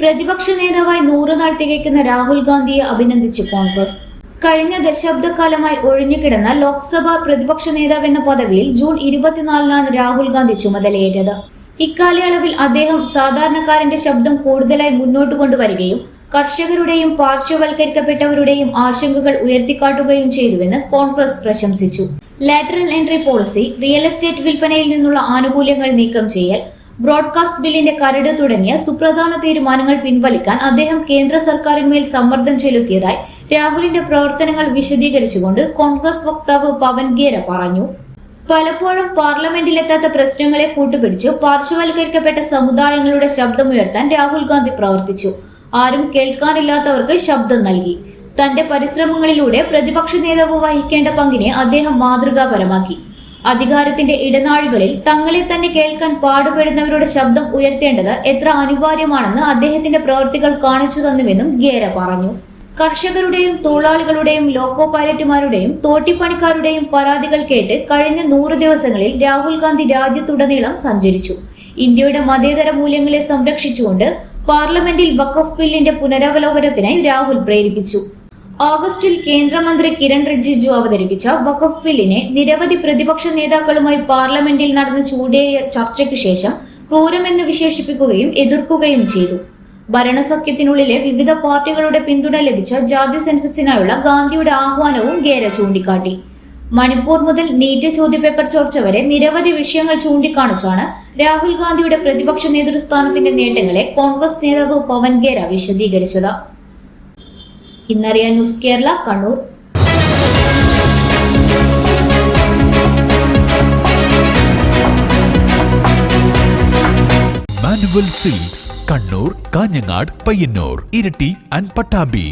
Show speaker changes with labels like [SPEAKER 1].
[SPEAKER 1] പ്രതിപക്ഷ നേതാവായി നൂറ് നാൾ തികയ്ക്കുന്ന രാഹുൽ ഗാന്ധിയെ അഭിനന്ദിച്ച് കോൺഗ്രസ്. കഴിഞ്ഞ ദശാബ്ദക്കാലമായി ഒഴിഞ്ഞുകിടന്ന ലോക്സഭാ പ്രതിപക്ഷ നേതാവ് എന്ന പദവിയിൽ ജൂൺ ഇരുപത്തിനാലിനാണ് രാഹുൽ ഗാന്ധി ചുമതലയേറ്റത്. ഇക്കാലയളവിൽ അദ്ദേഹം സാധാരണക്കാരന്റെ ശബ്ദം കൂടുതലായി മുന്നോട്ട് കൊണ്ടുവരികയും കർഷകരുടെയും പാർശ്വവൽക്കരിക്കപ്പെട്ടവരുടെയും ആശങ്കകൾ ഉയർത്തിക്കാട്ടുകയും ചെയ്തുവെന്ന് കോൺഗ്രസ് പ്രശംസിച്ചു. Lateral entry policy real estate വിൽപ്പനയിൽ നിന്നുള്ള ആനുകൂല്യങ്ങൾ നീക്കം ചെയ്യൽ ബ്രോഡ്കാസ്റ്റ് ബില്ലിന്റെ കരട് തുടങ്ങിയ സുപ്രധാന തീരുമാനങ്ങൾ പിൻവലിക്കാൻ അദ്ദേഹം കേന്ദ്ര സർക്കാരിന്മേൽ സമ്മർദ്ദം ചെലുത്തിയതായി രാഹുലിന്റെ പ്രവർത്തനങ്ങൾ വിശദീകരിച്ചുകൊണ്ട് കോൺഗ്രസ് വക്താവ് പവൻ ഗേര പറഞ്ഞു. പലപ്പോഴും പാർലമെന്റിലെത്താത്ത പ്രശ്നങ്ങളെ കൂട്ടുപിടിച്ച് പാർശ്വവൽക്കരിക്കപ്പെട്ട സമുദായങ്ങളുടെ ശബ്ദമുയർത്താൻ രാഹുൽ ഗാന്ധി പ്രവർത്തിച്ചു. ആരും കേൾക്കാനില്ലാത്തവർക്ക് ശബ്ദം നൽകി. തന്റെ പരിശ്രമങ്ങളിലൂടെ പ്രതിപക്ഷ നേതാവ് വഹിക്കേണ്ട പങ്കിനെ അദ്ദേഹം മാതൃകാപരമാക്കി. അധികാരത്തിന്റെ ഇടനാഴികളിൽ തങ്ങളെ തന്നെ കേൾക്കാൻ പാടുപെടുന്നവരുടെ ശബ്ദം ഉയർത്തേണ്ടത് എത്ര അനിവാര്യമാണെന്ന് അദ്ദേഹത്തിന്റെ പ്രവൃത്തികൾ കാണിച്ചു തന്നുവെന്നും ഗേര പറഞ്ഞു. കർഷകരുടെയും തൊഴിലാളികളുടെയും ലോക്കോ പൈലറ്റുമാരുടെയും തോട്ടിപ്പണിക്കാരുടെയും പരാതികൾ കേട്ട് കഴിഞ്ഞ നൂറ് ദിവസങ്ങളിൽ രാഹുൽ ഗാന്ധി രാജ്യത്തുടനീളം സഞ്ചരിച്ചു. ഇന്ത്യയുടെ മതേതര മൂല്യങ്ങളെ സംരക്ഷിച്ചുകൊണ്ട് പാർലമെന്റിൽ വഖഫ് ബില്ലിന്റെ പുനരവലോകനത്തിനായി രാഹുൽ പ്രേരിപ്പിച്ചു. ഓഗസ്റ്റിൽ കേന്ദ്രമന്ത്രി കിരൺ റിജിജു അവതരിപ്പിച്ച വഖഫ് ബില്ലിനെ നിരവധി പ്രതിപക്ഷ നേതാക്കളുമായി പാർലമെന്റിൽ നടന്ന ചൂടേറിയ ചർച്ചയ്ക്ക് ശേഷം ക്രൂരമെന്ന് വിശേഷിപ്പിക്കുകയും എതിർക്കുകയും ചെയ്തു. ഭരണസഖ്യത്തിനുള്ളിലെ വിവിധ പാർട്ടികളുടെ പിന്തുണ ലഭിച്ച ജാതി സെൻസസിനായുള്ള ഗാന്ധിയുടെ ആഹ്വാനവും ഗേര ചൂണ്ടിക്കാട്ടി. മണിപ്പൂർ മുതൽ നീറ്റ് ചോദ്യപേപ്പർ ചോർച്ച വരെ നിരവധി വിഷയങ്ങൾ ചൂണ്ടിക്കാണിച്ചാണ് രാഹുൽ ഗാന്ധിയുടെ പ്രതിപക്ഷ നേതൃസ്ഥാനത്തിന്റെ നേട്ടങ്ങളെ കോൺഗ്രസ് നേതാവ് പവൻ ഗേര വിശദീകരിച്ചത്. ഇന്നറിയാൻ news Kerala Kannur.
[SPEAKER 2] Manual silks Kannur Kanhangad Payyanur Iritty and Pattambi